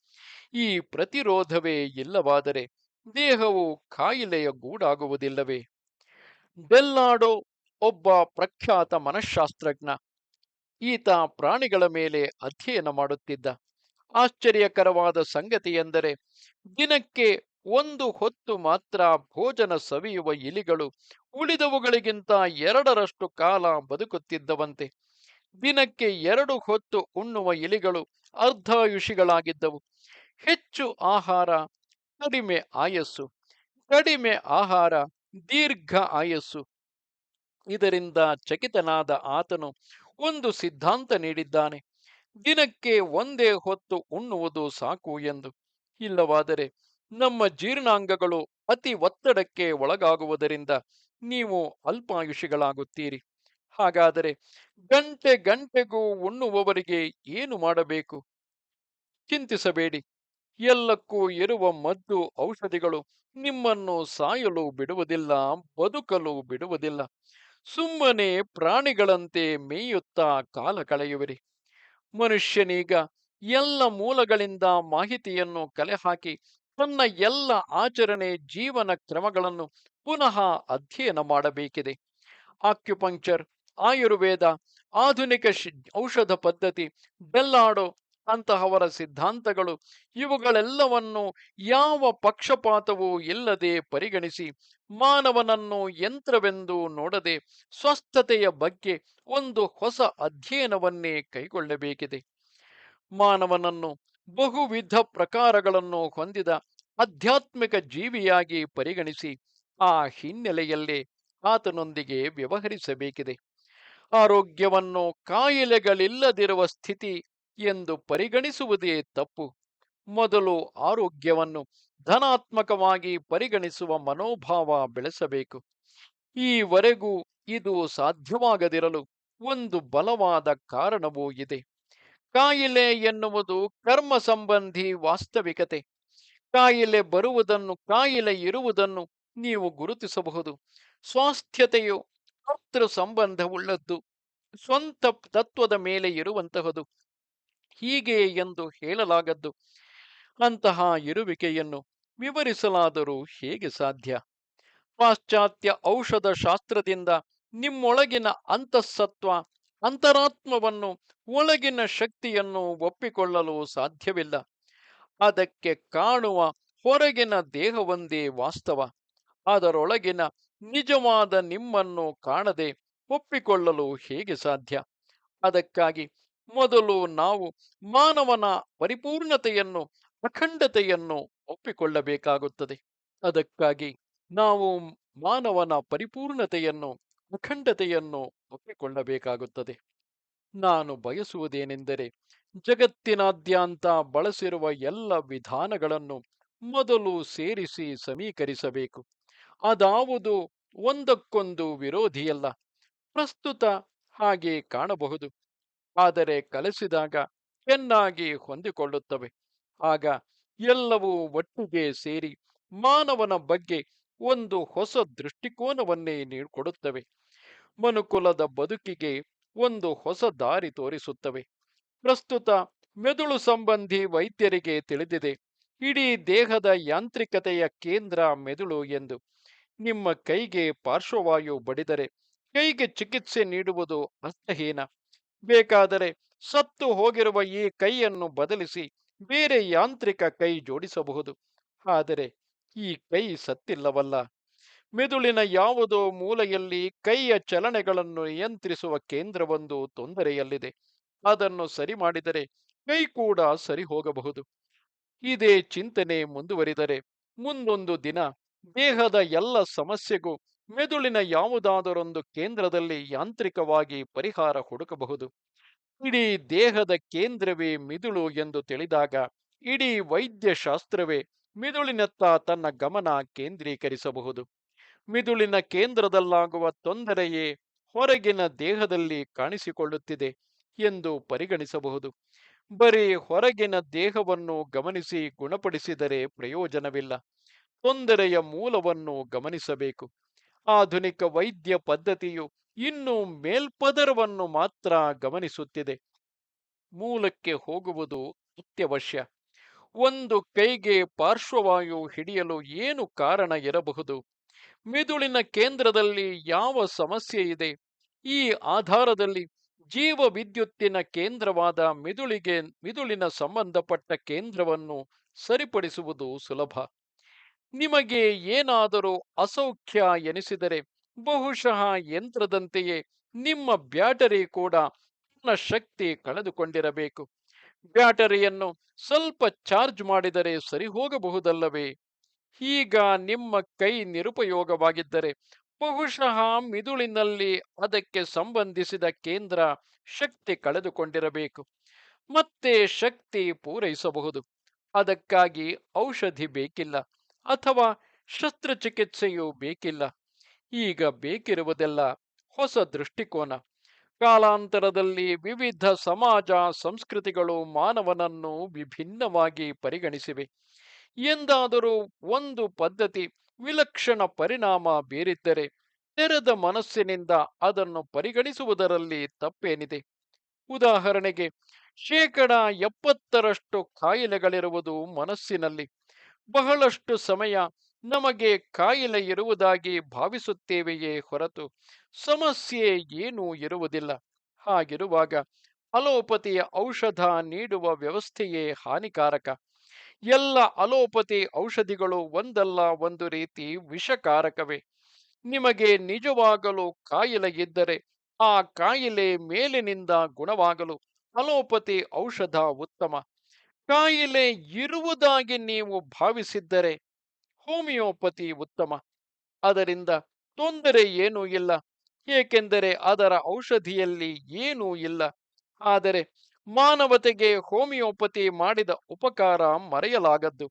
A: ಈ ಪ್ರತಿರೋಧವೇ ಇಲ್ಲವಾದರೆ ದೇಹವು ಕಾಯಿಲೆಯ ಗೂಡಾಗುವುದಿಲ್ಲವೇ? ಡೆಲ್ಲಾಡೋ ಒಬ್ಬ ಪ್ರಖ್ಯಾತ ಮನಃಶಾಸ್ತ್ರಜ್ಞ. ಈತ ಪ್ರಾಣಿಗಳ ಮೇಲೆ ಅಧ್ಯಯನ ಮಾಡುತ್ತಿದ್ದ. ಆಶ್ಚರ್ಯಕರವಾದ ಸಂಗತಿಯೆಂದರೆ ದಿನಕ್ಕೆ ಒಂದು ಹೊತ್ತು ಮಾತ್ರ ಭೋಜನ ಸವಿಯುವ ಇಲಿಗಳು ಉಳಿದವುಗಳಿಗಿಂತ ಎರಡರಷ್ಟು ಕಾಲ ಬದುಕುತ್ತಿದ್ದವಂತೆ. ದಿನಕ್ಕೆ ಎರಡು ಹೊತ್ತು ಉಣ್ಣುವ ಇಲಿಗಳು ಅರ್ಧಾಯುಷಿಗಳಾಗಿದ್ದವು. ಹೆಚ್ಚು ಆಹಾರ, ಕಡಿಮೆ ಆಯಸ್ಸು, ಕಡಿಮೆ ಆಹಾರ ದೀರ್ಘ ಆಯಸ್ಸು. ಇದರಿಂದ ಚಕಿತನಾದ ಆತನು ಒಂದು ಸಿದ್ಧಾಂತ ನೀಡಿದ್ದಾನೆ. ದಿನಕ್ಕೆ ಒಂದೇ ಹೊತ್ತು ಉಣ್ಣುವುದು ಸಾಕು ಎಂದು. ಇಲ್ಲವಾದರೆ ನಮ್ಮ ಜೀರ್ಣಾಂಗಗಳು ಅತಿ ಒತ್ತಡಕ್ಕೆ ಒಳಗಾಗುವುದರಿಂದ ನೀವು ಅಲ್ಪಾಯುಷಿಗಳಾಗುತ್ತೀರಿ. ಹಾಗಾದರೆ ಗಂಟೆ ಗಂಟೆಗೂ ಉಣ್ಣುವವರಿಗೆ ಏನು ಮಾಡಬೇಕು? ಚಿಂತಿಸಬೇಡಿ. ಎಲ್ಲಕ್ಕೂ ಇರುವ ಮದ್ದು ಔಷಧಿಗಳು ನಿಮ್ಮನ್ನು ಸಾಯಲು ಬಿಡುವುದಿಲ್ಲ, ಬದುಕಲು ಬಿಡುವುದಿಲ್ಲ. ಸುಮ್ಮನೆ ಪ್ರಾಣಿಗಳಂತೆ ಮೇಯುತ್ತಾ ಕಾಲ ಕಳೆಯುವಿರಿ. ಮನುಷ್ಯನೀಗ ಎಲ್ಲ ಮೂಲಗಳಿಂದ ಮಾಹಿತಿಯನ್ನು ಕಲೆ ಹಾಕಿ ತನ್ನ ಎಲ್ಲ ಆಚರಣೆ ಜೀವನ ಕ್ರಮಗಳನ್ನು ಪುನಃ ಅಧ್ಯಯನ ಮಾಡಬೇಕಿದೆ. ಆಕ್ಯುಪಂಕ್ಚರ್, ಆಯುರ್ವೇದ, ಆಧುನಿಕ ಔಷಧ ಪದ್ಧತಿ, ಬೆಲ್ಲಾಡೋ ಅಂತಹವರ ಸಿದ್ಧಾಂತಗಳು ಇವುಗಳೆಲ್ಲವನ್ನು ಯಾವ ಪಕ್ಷಪಾತವೂ ಇಲ್ಲದೆ ಪರಿಗಣಿಸಿ ಮಾನವನನ್ನು ಯಂತ್ರವೆಂದು ನೋಡದೆ ಸ್ವಸ್ಥತೆಯ ಬಗ್ಗೆ ಒಂದು ಹೊಸ ಅಧ್ಯಯನವನ್ನೇ ಕೈಗೊಳ್ಳಬೇಕಿದೆ. ಮಾನವನನ್ನು ಬಹುವಿಧ ಪ್ರಕಾರಗಳನ್ನು ಹೊಂದಿದ ಆಧ್ಯಾತ್ಮಿಕ ಜೀವಿಯಾಗಿ ಪರಿಗಣಿಸಿ ಆ ಹಿನ್ನೆಲೆಯಲ್ಲೇ ಆತನೊಂದಿಗೆ ವ್ಯವಹರಿಸಬೇಕಿದೆ. ಆರೋಗ್ಯವನ್ನು ಕಾಯಿಲೆಗಳಿಲ್ಲದಿರುವ ಸ್ಥಿತಿ ಎಂದು ಪರಿಗಣಿಸುವುದೇ ತಪ್ಪು. ಮೊದಲು ಆರೋಗ್ಯವನ್ನು ಧನಾತ್ಮಕವಾಗಿ ಪರಿಗಣಿಸುವ ಮನೋಭಾವ ಬೆಳೆಸಬೇಕು. ಈವರೆಗೂ ಇದು ಸಾಧ್ಯವಾಗದಿರಲು ಒಂದು ಬಲವಾದ ಕಾರಣವೂ ಇದೆ. ಕಾಯಿಲೆ ಎನ್ನುವುದು ಕರ್ಮ ಸಂಬಂಧಿ ವಾಸ್ತವಿಕತೆ. ಕಾಯಿಲೆ ಬರುವುದನ್ನು ಕಾಯಿಲೆ ಇರುವುದನ್ನು ನೀವು ಗುರುತಿಸಬಹುದು. ಸ್ವಾಸ್ಥ್ಯತೆಯು ಕರ್ತೃ ಸಂಬಂಧವುಳ್ಳದ್ದು. ಸ್ವಂತ ತತ್ವದ ಮೇಲೆ ಇರುವಂತಹದು. ಹೀಗೆ ಎಂದು ಹೇಳಲಾಗದ್ದು. ಅಂತಹ ಇರುವಿಕೆಯನ್ನು ವಿವರಿಸಲಾದರೂ ಹೇಗೆ ಸಾಧ್ಯ? ಪಾಶ್ಚಾತ್ಯ ಔಷಧ ಶಾಸ್ತ್ರದಿಂದ ನಿಮ್ಮೊಳಗಿನ ಅಂತಃಸತ್ವ, ಅಂತರಾತ್ಮವನ್ನು, ಒಳಗಿನ ಶಕ್ತಿಯನ್ನು ಒಪ್ಪಿಕೊಳ್ಳಲು ಸಾಧ್ಯವಿಲ್ಲ. ಅದಕ್ಕೆ ಕಾಣುವ ಹೊರಗಿನ ದೇಹವೊಂದೇ ವಾಸ್ತವ. ಅದರೊಳಗಿನ ನಿಜವಾದ ನಿಮ್ಮನ್ನು ಕಾಣದೆ ಒಪ್ಪಿಕೊಳ್ಳಲು ಹೇಗೆ ಸಾಧ್ಯ? ಅದಕ್ಕಾಗಿ ಮೊದಲು ನಾವು ಮಾನವನ ಪರಿಪೂರ್ಣತೆಯನ್ನು, ಅಖಂಡತೆಯನ್ನು ಒಪ್ಪಿಕೊಳ್ಳಬೇಕಾಗುತ್ತದೆ. ಅದಕ್ಕಾಗಿ ನಾವು ಮಾನವನ ಪರಿಪೂರ್ಣತೆಯನ್ನು, ಅಖಂಡತೆಯನ್ನು ಒಪ್ಪಿಕೊಳ್ಳಬೇಕಾಗುತ್ತದೆ. ನಾನು ಬಯಸುವುದೇನೆಂದರೆ, ಜಗತ್ತಿನಾದ್ಯಂತ ಬಳಸಿರುವ ಎಲ್ಲ ವಿಧಾನಗಳನ್ನು ಮೊದಲು ಸೇರಿಸಿ ಸಮೀಕರಿಸಬೇಕು. ಅದಾವುದು ಒಂದಕ್ಕೊಂದು ವಿರೋಧಿಯಲ್ಲ, ಪ್ರಸ್ತುತ ಹಾಗೆ ಕಾಣಬಹುದು. ಆದರೆ ಕಲಸಿದಾಗ ಚೆನ್ನಾಗಿ ಹೊಂದಿಕೊಳ್ಳುತ್ತವೆ. ಆಗ ಎಲ್ಲವೂ ಒಟ್ಟಿಗೆ ಸೇರಿ ಮಾನವನ ಬಗ್ಗೆ ಒಂದು ಹೊಸ ದೃಷ್ಟಿಕೋನವನ್ನೇ ನೀಡಿಕೊಡುತ್ತವೆ. ಮನುಕುಲದ ಬದುಕಿಗೆ ಒಂದು ಹೊಸ ದಾರಿ ತೋರಿಸುತ್ತವೆ. ಪ್ರಸ್ತುತ ಮೆದುಳು ಸಂಬಂಧಿ ವೈದ್ಯರಿಗೆ ತಿಳಿದಿದೆ, ಇಡೀ ದೇಹದ ಯಾಂತ್ರಿಕತೆಯ ಕೇಂದ್ರ ಮೆದುಳು ಎಂದು. ನಿಮ್ಮ ಕೈಗೆ ಪಾರ್ಶ್ವವಾಯು ಬಡಿದರೆ ಕೈಗೆ ಚಿಕಿತ್ಸೆ ನೀಡುವುದು ಅರ್ಥಹೀನ. ಬೇಕಾದರೆ ಸತ್ತು ಹೋಗಿರುವ ಈ ಕೈಯನ್ನು ಬದಲಿಸಿ ಬೇರೆ ಯಾಂತ್ರಿಕ ಕೈ ಜೋಡಿಸಬಹುದು. ಆದರೆ ಈ ಕೈ ಸತ್ತಿಲ್ಲವಲ್ಲ. ಮೆದುಳಿನ ಯಾವುದೋ ಮೂಲೆಯಲ್ಲಿ ಕೈಯ ಚಲನೆಗಳನ್ನು ನಿಯಂತ್ರಿಸುವ ಕೇಂದ್ರವೊಂದು ತೊಂದರೆಯಲ್ಲಿದೆ. ಅದನ್ನು ಸರಿ ಮಾಡಿದರೆ ಕೈ ಕೂಡ ಸರಿ ಹೋಗಬಹುದು. ಇದೇ ಚಿಂತನೆ ಮುಂದುವರಿದರೆ ಮುಂದೊಂದು ದಿನ ದೇಹದ ಎಲ್ಲ ಸಮಸ್ಯೆಗೂ ಮೆದುಳಿನ ಯಾವುದಾದರೊಂದು ಕೇಂದ್ರದಲ್ಲಿ ಯಾಂತ್ರಿಕವಾಗಿ ಪರಿಹಾರ ಹುಡುಕಬಹುದು. ಇಡೀ ದೇಹದ ಕೇಂದ್ರವೇ ಮಿದುಳು ಎಂದು ತಿಳಿದಾಗ, ಇಡೀ ವೈದ್ಯಶಾಸ್ತ್ರವೇ ಮಿದುಳಿನತ್ತ ತನ್ನ ಗಮನ ಕೇಂದ್ರೀಕರಿಸಬಹುದು. ಮಿದುಳಿನ ಕೇಂದ್ರದಲ್ಲಾಗುವ ತೊಂದರೆಯೇ ಹೊರಗಿನ ದೇಹದಲ್ಲಿ ಕಾಣಿಸಿಕೊಳ್ಳುತ್ತಿದೆ ಎಂದು ಪರಿಗಣಿಸಬಹುದು. ಬರೀ ಹೊರಗಿನ ದೇಹವನ್ನು ಗಮನಿಸಿ ಗುಣಪಡಿಸಿದರೆ ಪ್ರಯೋಜನವಿಲ್ಲ. ತೊಂದರೆಯ ಮೂಲವನ್ನು ಗಮನಿಸಬೇಕು. ಆಧುನಿಕ ವೈದ್ಯ ಪದ್ಧತಿಯು ಇನ್ನು ಮೇಲ್ಪದರವನ್ನು ಮಾತ್ರ ಗಮನಿಸುತ್ತಿದೆ. ಮೂಲಕ್ಕೆ ಹೋಗುವುದು ಅತ್ಯವಶ್ಯ. ಒಂದು ಕೈಗೆ ಪಾರ್ಶ್ವವಾಯು ಹಿಡಿಯಲು ಏನು ಕಾರಣ ಇರಬಹುದು? ಮಿದುಳಿನ ಕೇಂದ್ರದಲ್ಲಿ ಯಾವ ಸಮಸ್ಯೆ ಇದೆ? ಈ ಆಧಾರದಲ್ಲಿ ಜೀವ ವಿದ್ಯುತ್ತಿನ ಕೇಂದ್ರವಾದ ಮಿದುಳಿಗೆ, ಮಿದುಳಿನ ಸಂಬಂಧಪಟ್ಟ ಕೇಂದ್ರವನ್ನು ಸರಿಪಡಿಸುವುದು ಸುಲಭ. ನಿಮಗೆ ಏನಾದರೂ ಅಸೌಖ್ಯ ಎನಿಸಿದರೆ ಬಹುಶಃ ಯಂತ್ರದಂತೆಯೇ ನಿಮ್ಮ ಬ್ಯಾಟರಿ ಕೂಡ ತನ್ನ ಶಕ್ತಿ ಕಳೆದುಕೊಂಡಿರಬೇಕು. ಬ್ಯಾಟರಿಯನ್ನು ಸ್ವಲ್ಪ ಚಾರ್ಜ್ ಮಾಡಿದರೆ ಸರಿ ಹೋಗಬಹುದಲ್ಲವೇ? ಈಗ ನಿಮ್ಮ ಕೈ ನಿರುಪಯೋಗವಾಗಿದ್ದರೆ ಬಹುಶಃ ಮಿದುಳಿನಲ್ಲಿ ಅದಕ್ಕೆ ಸಂಬಂಧಿಸಿದ ಕೇಂದ್ರ ಶಕ್ತಿ ಕಳೆದುಕೊಂಡಿರಬೇಕು. ಮತ್ತೆ ಶಕ್ತಿ ಪೂರೈಸಬಹುದು. ಅದಕ್ಕಾಗಿ ಔಷಧಿ ಬೇಕಿಲ್ಲ. ಅಥವಾ ಶಸ್ತ್ರಚಿಕಿತ್ಸೆಯೂ ಬೇಕಿಲ್ಲ. ಈಗ ಬೇಕಿರುವುದೆಲ್ಲ ಹೊಸ ದೃಷ್ಟಿಕೋನ. ಕಾಲಾಂತರದಲ್ಲಿ ವಿವಿಧ ಸಮಾಜ ಸಂಸ್ಕೃತಿಗಳು ಮಾನವನನ್ನು ವಿಭಿನ್ನವಾಗಿ ಪರಿಗಣಿಸಿವೆ. ಎಂದಾದರೂ ಒಂದು ಪದ್ಧತಿ ವಿಲಕ್ಷಣ ಪರಿಣಾಮ ಬೀರಿದ್ದರೆ ತೆರೆದ ಮನಸ್ಸಿನಿಂದ ಅದನ್ನು ಪರಿಗಣಿಸುವುದರಲ್ಲಿ ತಪ್ಪೇನಿದೆ. ಉದಾಹರಣೆಗೆ ಶೇಕಡ ಎಪ್ಪತ್ತರಷ್ಟು ಕಾಯಿಲೆಗಳಿರುವುದು ಮನಸ್ಸಿನಲ್ಲಿ. ಬಹಳಷ್ಟು ಸಮಯ ನಮಗೆ ಕಾಯಿಲೆ ಇರುವುದಾಗಿ ಭಾವಿಸುತ್ತೇವೆಯೇ ಹೊರತು ಸಮಸ್ಯೆ ಏನೂ ಇರುವುದಿಲ್ಲ. ಹಾಗಿರುವಾಗ ಅಲೋಪತಿಯ ಔಷಧ ನೀಡುವ ವ್ಯವಸ್ಥೆಯೇ ಹಾನಿಕಾರಕ. ಎಲ್ಲ ಅಲೋಪತಿ ಔಷಧಿಗಳು ಒಂದಲ್ಲ ಒಂದು ರೀತಿ ವಿಷಕಾರಕವೇ. ನಿಮಗೆ ನಿಜವಾಗಲು ಕಾಯಿಲೆ ಇದ್ದರೆ ಆ ಕಾಯಿಲೆ ಮೇಲಿನಿಂದ ಗುಣವಾಗಲು ಅಲೋಪತಿ ಔಷಧ ಉತ್ತಮ. ಕಾಯಿಲೆ ಇರುವುದಾಗಿ ನೀವು ಭಾವಿಸಿದ್ದರೆ ಹೋಮಿಯೋಪತಿ ಉತ್ತಮ. ಅದರಿಂದ ತೊಂದರೆ ಏನೂ ಇಲ್ಲ. ಏಕೆಂದರೆ ಅದರ ಔಷಧಿಯಲ್ಲಿ ಏನೂ ಇಲ್ಲ. ಆದರೆ ಮಾನವತೆಗೆ ಹೋಮಿಯೋಪತಿ ಮಾಡಿದ ಉಪಕಾರ ಮರೆಯಲಾಗದ್ದು.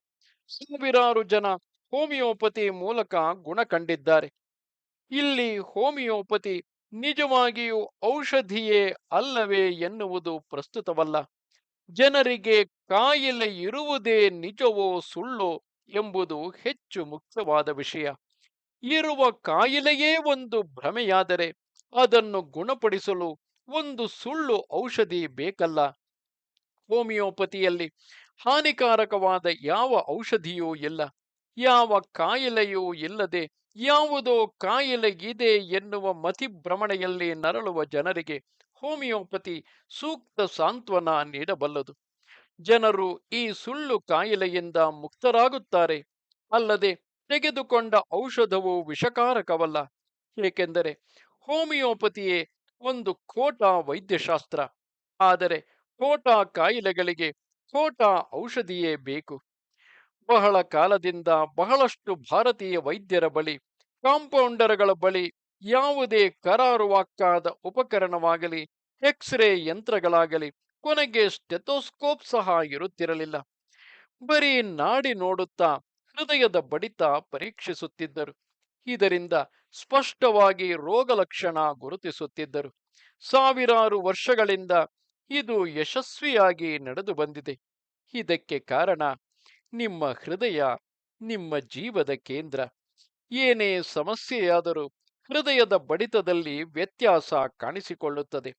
A: ಸಾವಿರಾರು ಜನ ಹೋಮಿಯೋಪತಿ ಮೂಲಕ ಗುಣ ಕಂಡಿದ್ದಾರೆ. ಇಲ್ಲಿ ಹೋಮಿಯೋಪತಿ ನಿಜವಾಗಿಯೂ ಔಷಧಿಯೇ ಅಲ್ಲವೇ ಎನ್ನುವುದು ಪ್ರಸ್ತುತವಲ್ಲ. ಜನರಿಗೆ ಕಾಯಿಲೆ ಇರುವುದೇ ನಿಜವೋ ಸುಳ್ಳು ಎಂಬುದು ಹೆಚ್ಚು ಮುಖ್ಯವಾದ ವಿಷಯ. ಇರುವ ಕಾಯಿಲೆಯೇ ಒಂದು ಭ್ರಮೆಯಾದರೆ ಅದನ್ನು ಗುಣಪಡಿಸಲು ಒಂದು ಸುಳ್ಳು ಔಷಧಿ ಬೇಕಲ್ಲ. ಹೋಮಿಯೋಪತಿಯಲ್ಲಿ ಹಾನಿಕಾರಕವಾದ ಯಾವ ಔಷಧಿಯೂ ಇಲ್ಲ. ಯಾವ ಕಾಯಿಲೆಯೂ ಇಲ್ಲದೆ ಯಾವುದೋ ಕಾಯಿಲೆ ಇದೆ ಎನ್ನುವ ಮತಿಭ್ರಮಣೆಯಲ್ಲಿ ನರಳುವ ಜನರಿಗೆ ಹೋಮಿಯೋಪತಿ ಸೂಕ್ತ ಸಾಂತ್ವನ ನೀಡಬಲ್ಲದು. ಜನರು ಈ ಸುಳ್ಳು ಕಾಯಿಲೆಯಿಂದ ಮುಕ್ತರಾಗುತ್ತಾರೆ. ಅಲ್ಲದೆ ತೆಗೆದುಕೊಂಡ ಔಷಧವು ವಿಷಕಾರಕವಲ್ಲ. ಏಕೆಂದರೆ ಹೋಮಿಯೋಪತಿಯೇ ಒಂದು ಕೋಟಾ ವೈದ್ಯಶಾಸ್ತ್ರ. ಆದರೆ ಕೋಟಾ ಕಾಯಿಲೆಗಳಿಗೆ ಕೋಟಾ ಔಷಧಿಯೇ ಬೇಕು. ಬಹಳ ಕಾಲದಿಂದ ಬಹಳಷ್ಟು ಭಾರತೀಯ ವೈದ್ಯರ ಬಳಿ, ಕಾಂಪೌಂಡರ್ಗಳ ಬಳಿ ಯಾವುದೇ ಕರಾರುವಾಕ್ಕಾದ ಉಪಕರಣವಾಗಲಿ, ಎಕ್ಸ್ರೇ ಯಂತ್ರಗಳಾಗಲಿ ಕೊನೆಗೆ ಸ್ಟೆಥೋಸ್ಕೋಪ್ ಸಹ ಇರುತ್ತಿರಲಿಲ್ಲ. ಬರೀ ನಾಡಿ ನೋಡುತ್ತಾ ಹೃದಯದ ಬಡಿತ ಪರೀಕ್ಷಿಸುತ್ತಿದ್ದರು. ಇದರಿಂದ ಸ್ಪಷ್ಟವಾಗಿ ರೋಗ ಲಕ್ಷಣ ಗುರುತಿಸುತ್ತಿದ್ದರು. ಸಾವಿರಾರು ವರ್ಷಗಳಿಂದ ಇದು ಯಶಸ್ವಿಯಾಗಿ ನಡೆದು ಬಂದಿದೆ. ಇದಕ್ಕೆ ಕಾರಣ ನಿಮ್ಮ ಹೃದಯ, ನಿಮ್ಮ ಜೀವದ ಕೇಂದ್ರ. ಏನೇ ಸಮಸ್ಯೆಯಾದರೂ ಹೃದಯದ ಬಡಿತದಲ್ಲಿ ವ್ಯತ್ಯಾಸ ಕಾಣಿಸಿಕೊಳ್ಳುತ್ತದೆ.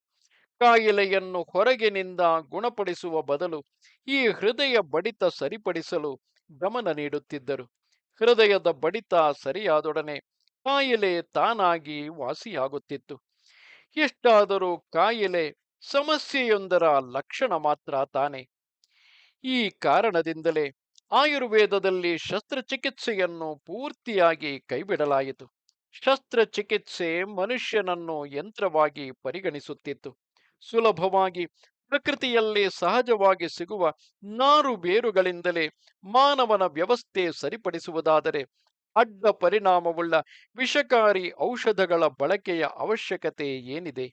A: ಕಾಯಿಲೆಯನ್ನು ಹೊರಗಿನಿಂದ ಗುಣಪಡಿಸುವ ಬದಲು ಈ ಹೃದಯ ಬಡಿತ ಸರಿಪಡಿಸಲು ಗಮನ ನೀಡುತ್ತಿದ್ದರು. ಹೃದಯದ ಬಡಿತ ಸರಿಯಾದೊಡನೆ ಕಾಯಿಲೆ ತಾನಾಗಿ ವಾಸಿಯಾಗುತ್ತಿತ್ತು. ಎಷ್ಟಾದರೂ ಕಾಯಿಲೆ ಸಮಸ್ಯೆಯೊಂದರ ಲಕ್ಷಣ ಮಾತ್ರ ತಾನೆ. ಈ ಕಾರಣದಿಂದಲೇ ಆಯುರ್ವೇದದಲ್ಲಿ ಶಸ್ತ್ರಚಿಕಿತ್ಸೆಯನ್ನು ಪೂರ್ತಿಯಾಗಿ ಕೈಬಿಡಲಾಯಿತು. ಶಸ್ತ್ರಚಿಕಿತ್ಸೆ ಮನುಷ್ಯನನ್ನು ಯಂತ್ರವಾಗಿ ಪರಿಗಣಿಸುತ್ತಿತ್ತು. ಸುಲಭವಾಗಿ ಪ್ರಕೃತಿಯಲ್ಲಿ ಸಹಜವಾಗಿ ಸಿಗುವ ನಾರು ಬೇರುಗಳಿಂದಲೇ ಮಾನವನ ವ್ಯವಸ್ಥೆ ಸರಿಪಡಿಸುವುದಾದರೆ ಅಡ್ಡ ಪರಿಣಾಮವುಳ್ಳ ವಿಷಕಾರಿ ಔಷಧಗಳ ಬಳಕೆಯ ಅವಶ್ಯಕತೆ ಏನಿದೆ?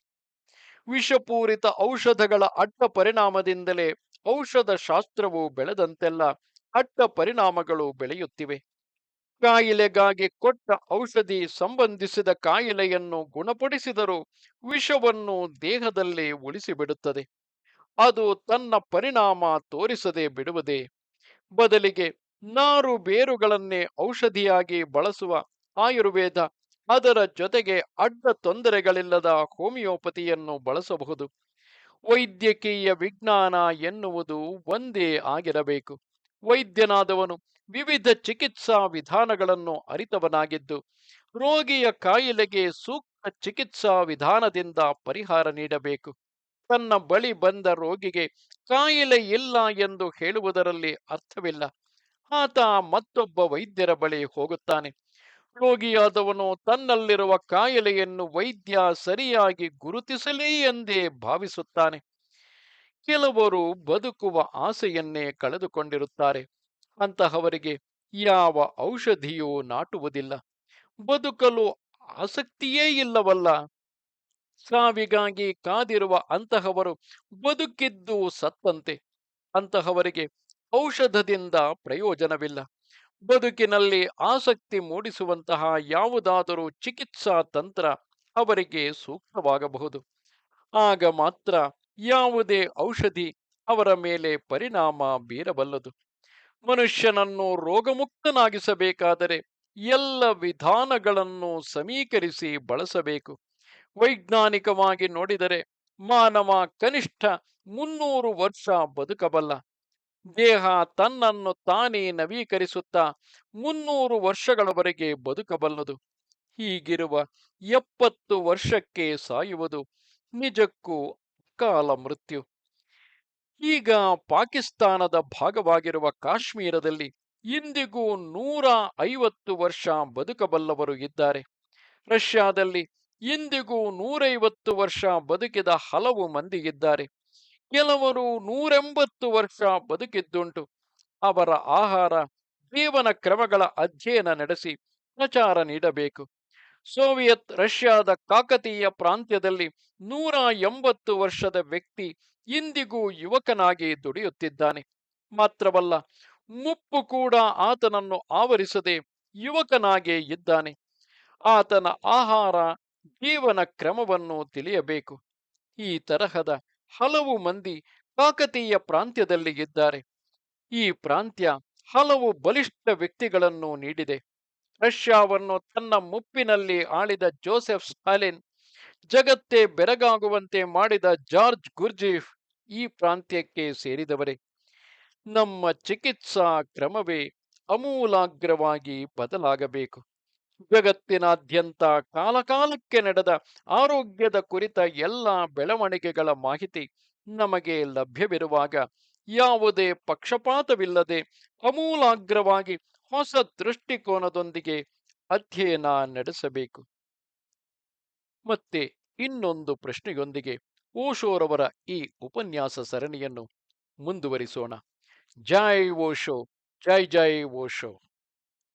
A: ವಿಷಪೂರಿತ ಔಷಧಗಳ ಅಡ್ಡ ಪರಿಣಾಮದಿಂದಲೇ ಔಷಧ ಶಾಸ್ತ್ರವು ಬೆಳೆದಂತೆಲ್ಲ ಅಡ್ಡ ಪರಿಣಾಮಗಳು ಬೆಳೆಯುತ್ತಿವೆ. ಕಾಯಿಲೆಗಾಗಿ ಕೊಟ್ಟ ಔಷಧಿ ಸಂಬಂಧಿಸಿದ ಕಾಯಿಲೆಯನ್ನು ಗುಣಪಡಿಸಿದರೂ ವಿಷವನ್ನು ದೇಹದಲ್ಲಿ ಉಳಿಸಿಬಿಡುತ್ತದೆ. ಅದು ತನ್ನ ಪರಿಣಾಮ ತೋರಿಸದೆ ಬಿಡುವುದೇ? ಬದಲಿಗೆ ನಾರು ಬೇರುಗಳನ್ನೇ ಔಷಧಿಯಾಗಿ ಬಳಸುವ ಆಯುರ್ವೇದ ಅದರ ಜೊತೆಗೆ ಅಡ್ಡ ತೊಂದರೆಗಳಿಲ್ಲದ ಹೋಮಿಯೋಪತಿಯನ್ನು ಬಳಸಬಹುದು. ವೈದ್ಯಕೀಯ ವಿಜ್ಞಾನ ಎನ್ನುವುದು ಒಂದೇ ಆಗಿರಬೇಕು. ವೈದ್ಯನಾದವನು ವಿವಿಧ ಚಿಕಿತ್ಸಾ ವಿಧಾನಗಳನ್ನು ಅರಿತವನಾಗಿದ್ದು, ರೋಗಿಯ ಕಾಯಿಲೆಗೆ ಸೂಕ್ತ ಚಿಕಿತ್ಸಾ ವಿಧಾನದಿಂದ ಪರಿಹಾರ ನೀಡಬೇಕು. ತನ್ನ ಬಳಿ ಬಂದ ರೋಗಿಗೆ ಕಾಯಿಲೆ ಇಲ್ಲ ಎಂದು ಹೇಳುವುದರಲ್ಲಿ ಅರ್ಥವಿಲ್ಲ. ಆತ ಮತ್ತೊಬ್ಬ ವೈದ್ಯರ ಬಳಿ ಹೋಗುತ್ತಾನೆ. ರೋಗಿಯಾದವನು ತನ್ನಲ್ಲಿರುವ ಕಾಯಿಲೆಯನ್ನು ವೈದ್ಯ ಸರಿಯಾಗಿ ಗುರುತಿಸಲಿ ಎಂದೇ ಭಾವಿಸುತ್ತಾನೆ. ಕೆಲವರು ಬದುಕುವ ಆಸೆಯನ್ನೇ ಕಳೆದುಕೊಂಡಿರುತ್ತಾರೆ. ಅಂತಹವರಿಗೆ ಯಾವ ಔಷಧಿಯೂ ನಾಟುವುದಿಲ್ಲ. ಬದುಕಲು ಆಸಕ್ತಿಯೇ ಇಲ್ಲವಲ್ಲ. ಸಾವಿಗಾಗಿ ಕಾದಿರುವ ಅಂತಹವರು ಬದುಕಿದ್ದು ಸತ್ತಂತೆ. ಅಂತಹವರಿಗೆ ಔಷಧದಿಂದ ಪ್ರಯೋಜನವಿಲ್ಲ. ಬದುಕಿನಲ್ಲಿ ಆಸಕ್ತಿ ಮೂಡಿಸುವಂತಹ ಯಾವುದಾದರೂ ಚಿಕಿತ್ಸಾ ತಂತ್ರ ಅವರಿಗೆ ಸೂಕ್ತವಾಗಬಹುದು. ಆಗ ಮಾತ್ರ ಯಾವುದೇ ಔಷಧಿ ಅವರ ಮೇಲೆ ಪರಿಣಾಮ ಬೀರಬಲ್ಲದು. ಮನುಷ್ಯನನ್ನು ರೋಗಮುಕ್ತನಾಗಿಸಬೇಕಾದರೆ ಎಲ್ಲ ವಿಧಾನಗಳನ್ನು ಸಮೀಕರಿಸಿ ಬಳಸಬೇಕು. ವೈಜ್ಞಾನಿಕವಾಗಿ ನೋಡಿದರೆ ಮಾನವ ಕನಿಷ್ಠ ಮುನ್ನೂರು ವರ್ಷ ಬದುಕಬಲ್ಲ. ದೇಹ ತನ್ನನ್ನು ತಾನೇ ನವೀಕರಿಸುತ್ತಾ ಮುನ್ನೂರು ವರ್ಷಗಳವರೆಗೆ ಬದುಕಬಲ್ಲದು. ಹೀಗಿರುವ ಎಪ್ಪತ್ತು ವರ್ಷಕ್ಕೆ ಸಾಯುವುದು ನಿಜಕ್ಕೂ ಕಾಲ ಮೃತ್ಯು. ಈಗ ಪಾಕಿಸ್ತಾನದ ಭಾಗವಾಗಿರುವ ಕಾಶ್ಮೀರದಲ್ಲಿ ಇಂದಿಗೂ ನೂರ ಐವತ್ತು ವರ್ಷ ಬದುಕಬಲ್ಲವರು ಇದ್ದಾರೆ. ರಷ್ಯಾದಲ್ಲಿ ಇಂದಿಗೂ ನೂರೈವತ್ತು ವರ್ಷ ಬದುಕಿದ ಹಲವು ಮಂದಿ ಇದ್ದಾರೆ. ಕೆಲವರು ನೂರೆಂಬತ್ತು ವರ್ಷ ಬದುಕಿದ್ದುಂಟು. ಅವರ ಆಹಾರ, ಜೀವನ ಕ್ರಮಗಳ ಅಧ್ಯಯನ ನಡೆಸಿ ಪ್ರಚಾರ ನೀಡಬೇಕು. ಸೋವಿಯತ್ ರಷ್ಯಾದ ಕಾಕತೀಯ ಪ್ರಾಂತ್ಯದಲ್ಲಿ ನೂರ ಎಂಬತ್ತು ವರ್ಷದ ವ್ಯಕ್ತಿ ಇಂದಿಗೂ ಯುವಕನಾಗಿ ದುಡಿಯುತ್ತಿದ್ದಾನೆ. ಮಾತ್ರವಲ್ಲ, ಮುಪ್ಪು ಕೂಡ ಆತನನ್ನು ಆವರಿಸದೆ ಯುವಕನಾಗೇ ಇದ್ದಾನೆ. ಆತನ ಆಹಾರ, ಜೀವನ ಕ್ರಮವನ್ನು ತಿಳಿಯಬೇಕು. ಈ ತರಹದ ಹಲವು ಮಂದಿ ಕಾಕತೀಯ ಪ್ರಾಂತ್ಯದಲ್ಲಿ ಇದ್ದಾರೆ. ಈ ಪ್ರಾಂತ್ಯ ಹಲವು ಬಲಿಷ್ಠ ವ್ಯಕ್ತಿಗಳನ್ನು ನೀಡಿದೆ. ರಷ್ಯಾವನ್ನು ತನ್ನ ಮುಪ್ಪಿನಲ್ಲಿ ಆಳಿದ ಜೋಸೆಫ್ ಸ್ಟಾಲಿನ್, ಜಗತ್ತೇ ಬೆರಗಾಗುವಂತೆ ಮಾಡಿದ ಜಾರ್ಜ್ ಗುರ್ಜಿಫ್ ಈ ಪ್ರಾಂತ್ಯಕ್ಕೆ ಸೇರಿದವರೇ. ನಮ್ಮ ಚಿಕಿತ್ಸಾ ಕ್ರಮವೇ ಅಮೂಲಾಗ್ರವಾಗಿ ಬದಲಾಗಬೇಕು. ಜಗತ್ತಿನಾದ್ಯಂತ ಕಾಲಕಾಲಕ್ಕೆ ನಡೆದ ಆರೋಗ್ಯದ ಕುರಿತ ಎಲ್ಲ ಬೆಳವಣಿಗೆಗಳ ಮಾಹಿತಿ ನಮಗೆ ಲಭ್ಯವಿರುವಾಗ ಯಾವುದೇ ಪಕ್ಷಪಾತವಿಲ್ಲದೆ ಅಮೂಲಾಗ್ರವಾಗಿ ಹೊಸ ದೃಷ್ಟಿಕೋನದೊಂದಿಗೆ ಅಧ್ಯಯನ ನಡೆಸಬೇಕು. ಮತ್ತೆ ಇನ್ನೊಂದು ಪ್ರಶ್ನೆಯೊಂದಿಗೆ ಓಶೋರವರ ಈ ಉಪನ್ಯಾಸ ಸರಣಿಯನ್ನು ಮುಂದುವರಿಸೋಣ. ಜೈ ಓಶೋ, ಜೈ ಜೈ ಓಶೋ.